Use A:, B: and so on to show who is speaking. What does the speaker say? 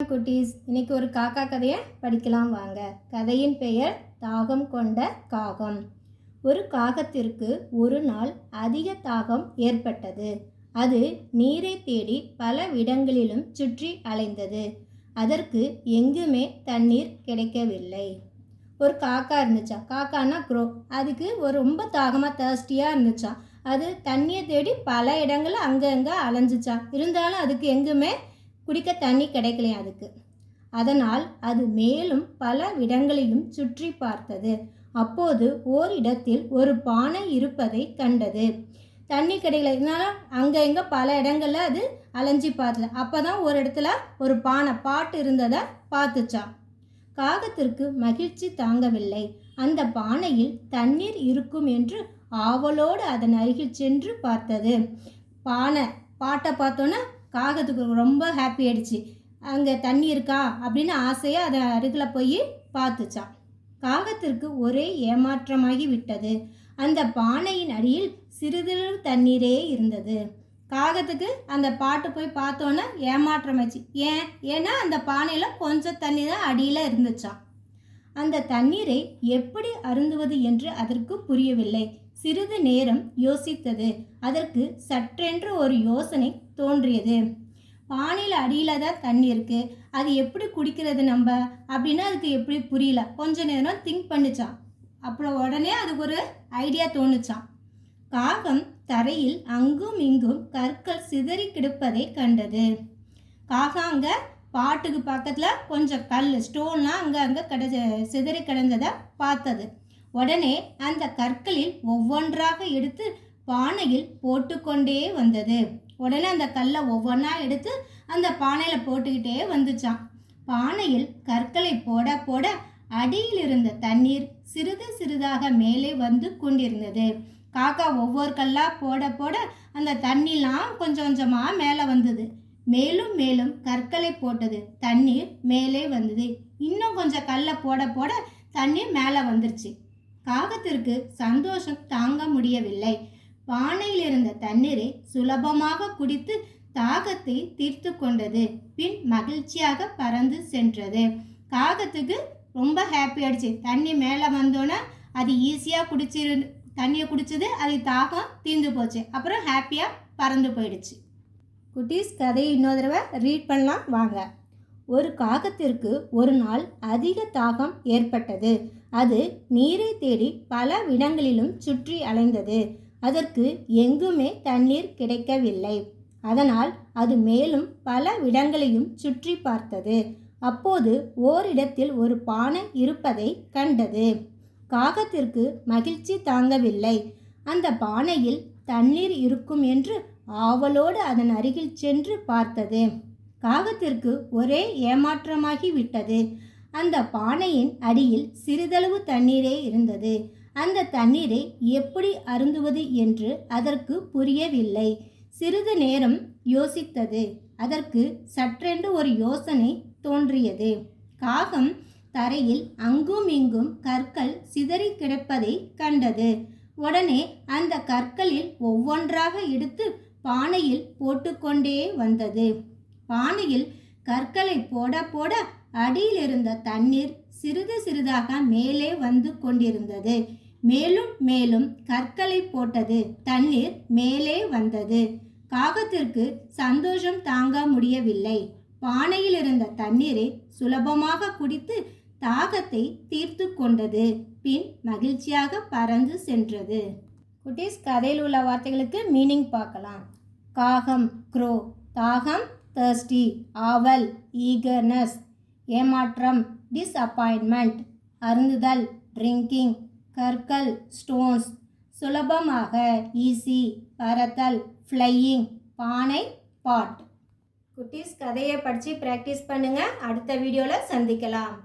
A: குட்டீஸ் இன்னைக்கு ஒரு காக்கா கதையை படிக்கலாம் வாங்க. கதையின் பெயர் தாகம் கொண்ட காகம். ஒரு காகத்திற்கு ஒரு நாள் அதிக தாகம் ஏற்பட்டது. அது நீரை தேடி பல இடங்களிலும் சுற்றி அலைந்தது. அதற்கு எங்குமே தண்ணீர் கிடைக்கவில்லை. ஒரு காக்கா இருந்துச்சா? காக்கானா க்ரோ. அதுக்கு ஒரு ரொம்ப தாகமாக தேர்ஸ்டியாக இருந்துச்சான் அது தண்ணியை தேடி பல இடங்களில் அங்கங்கே அலைஞ்சிச்சான் இருந்தாலும் அதுக்கு எங்குமே குடிக்க தண்ணி கிடைக்கலையா அதுக்கு. அதனால் அது மேலும் பல இடங்களையும் சுற்றி பார்த்தது. அப்போது ஓரிடத்தில் ஒரு பானை இருப்பதை கண்டது. தண்ணி கிடைக்கல. இதனால் அங்கே எங்கே பல இடங்களில் அது அலைஞ்சி பார்த்தது. அப்போ தான் ஒரு இடத்துல ஒரு பானை பாட்டு இருந்ததை பார்த்துச்சான் காகத்திற்கு மகிழ்ச்சி தாங்கவில்லை. அந்த பானையில் தண்ணீர் இருக்கும் என்று ஆவலோடு அதன் அருகில் சென்று பார்த்தது. பானை பாட்டை பார்த்தோன்னே காகத்துக்கு ரொம்ப ஹாப்பி ஆயிடுச்சு. அங்கே தண்ணி இருக்கா? அப்படின்னு ஆசையாக அதை அருகில் போய் பார்த்துச்சான் காகத்திற்கு ஒரே ஏமாற்றமாகி விட்டது. அந்த பானையின் அடியில் சிறிதளவு தண்ணீரே இருந்தது. காகத்துக்கு அந்த பாட்டு போய் பார்த்தோன்னே ஏமாற்றமாச்சு. ஏன்? ஏன்னா அந்த பானையில் கொஞ்சம் தண்ணி தான் அடியில் இருந்துச்சான் அந்த தண்ணீரை எப்படி அருந்துவது என்று அதற்கு புரியவில்லை. சிறிது நேரம் யோசித்தது. அதற்கு சற்றென்று ஒரு யோசனை தோன்றியது. பானையில் அடியில் தான் தண்ணி இருக்குது அது எப்படி குடிக்கிறது நம்ம? அப்படின்னா அதுக்கு எப்படி புரியல. கொஞ்ச நேரம் திங்க் பண்ணுச்சான் அப்புறம் உடனே அதுக்கு ஒரு ஐடியா தோணுச்சான் காகம் தரையில் அங்கும் இங்கும் கற்கள் சிதறி கிடப்பதை கண்டது. காகம் அங்கே பாட்டுக்கு பக்கத்தில் கொஞ்சம் கல் ஸ்டோன்லாம் அங்கே அங்கே கிடச்ச சிதறி கிடந்ததை பார்த்தது. உடனே அந்த கற்களில் ஒவ்வொன்றாக எடுத்து பானையில் போட்டுக்கொண்டே வந்தது. உடனே அந்த கல்லை ஒவ்வொன்றா எடுத்து அந்த பானையில் போட்டுக்கிட்டே வந்துச்சான் பானையில் கற்களை போட போட அடியில் இருந்த தண்ணீர் சிறிது சிறிதாக மேலே வந்து கொண்டிருந்தது. காக்கா ஒவ்வொரு கல்லாக போட போட அந்த தண்ணிலாம் கொஞ்சம் கொஞ்சமாக மேலே வந்தது. மேலும் மேலும் கற்களை போட்டது தண்ணீர் மேலே வந்தது. இன்னும் கொஞ்சம் கல்லை போட போட தண்ணீர் மேலே வந்துருச்சு. காகத்திற்கு சந்தோஷம் தாங்க முடியவில்லை. பானையில் இருந்த தண்ணீரை சுலபமாக குடித்து தாகத்தை தீர்த்து கொண்டது. பின் மகிழ்ச்சியாக பறந்து சென்றது. காகத்துக்கு ரொம்ப ஹாப்பி ஆயிடுச்சு. தண்ணி மேலே வந்தோன்னே அது ஈஸியாக குடிச்சிரு தண்ணியை குடிச்சது அது தாகம் தீர்ந்து போச்சு. அப்புறம் ஹாப்பியாக பறந்து போயிடுச்சு. குட்டீஸ் கதையை இன்னொரு தடவை ரீட் பண்ணலாம். வாங்க. ஒரு காகத்திற்கு ஒரு நாள் அதிக தாகம் ஏற்பட்டது. அது நீரை தேடி பல இடங்களிலும் சுற்றி அலைந்தது. அதற்கு எங்குமே தண்ணீர் கிடைக்கவில்லை. அதனால் அது மேலும் பல இடங்களையும் சுற்றி பார்த்தது. அப்போது ஓரிடத்தில் ஒரு பானை இருப்பதை கண்டது. காகத்திற்கு மகிழ்ச்சி தாங்கவில்லை. அந்த பானையில் தண்ணீர் இருக்கும் என்று ஆவலோடு அதன் அருகில் சென்று பார்த்தது. காகத்திற்கு ஒரே ஏமாற்றமாகி விட்டது அந்த பானையின் அடியில் சிறிதளவு தண்ணீரே இருந்தது. அந்த தண்ணீரை எப்படி அருந்துவது என்று அதற்கு புரியவில்லை. சிறிது நேரம் யோசித்தது. அதற்கு சற்றென்று ஒரு யோசனை தோன்றியது. காகம் தரையில் அங்கும் இங்கும் கற்கள் சிதறி கிடப்பதை கண்டது. உடனே அந்த கற்களில் ஒவ்வொன்றாக எடுத்து பானையில் போட்டுக்கொண்டே வந்தது. பானையில் கற்களை போட போட அடியில் இருந்த தண்ணீர் சிறிது சிறிதாக மேலே வந்து கொண்டிருந்தது. மேலும் மேலும் கற்களை போட்டது. தண்ணீர் மேலே வந்தது. காகத்திற்கு சந்தோஷம் தாங்க முடியவில்லை. பானையில் இருந்த தண்ணீரை சுலபமாக குடித்து தாகத்தை தீர்த்து கொண்டது. பின் மகிழ்ச்சியாக பறந்து சென்றது. குட்டீஸ் கதையில் உள்ள வார்த்தைகளுக்கு மீனிங் பார்க்கலாம். காகம் க்ரோ. தாகம் தர்ஸ்டி ஆவல் ஈகர்னஸ் ஏமாற்றம் டிஸ்அப்பாயின்மெண்ட் அருந்துதல் ட்ரிங்கிங் கற்கள் ஸ்டோன்ஸ் சுலபமாக ஈஸி பறத்தல் ஃப்ளையிங் பானை பாட் குட்டீஸ் கதையை படித்து ப்ராக்டிஸ் பண்ணுங்கள் அடுத்த வீடியோவில் சந்திக்கலாம்.